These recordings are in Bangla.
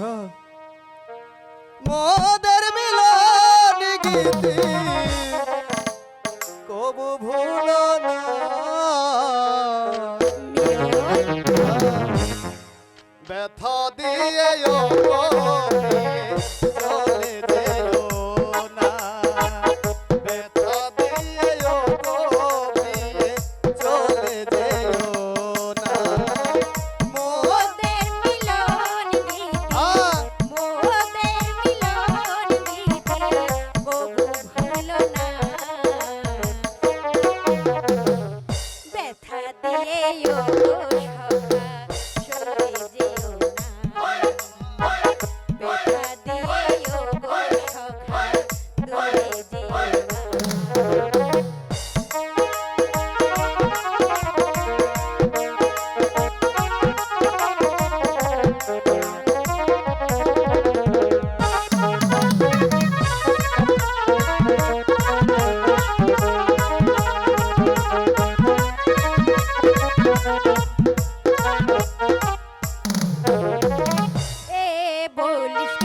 আচ্ছা। মোদের মিলন গীতি কবু ভুল ব্যথা দিয়ে চলে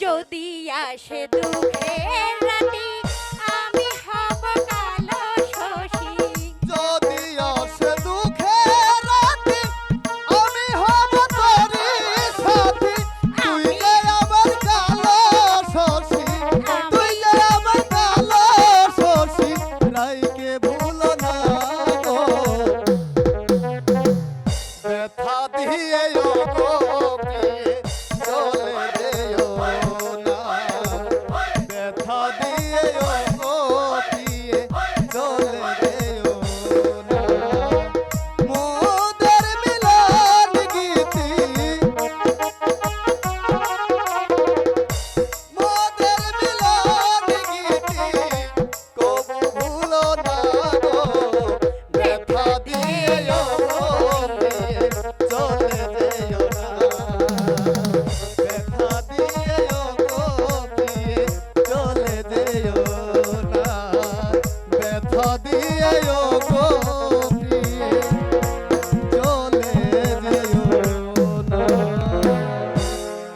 যদি আসে তুমি দিয়ে ব্যথা দিয়ে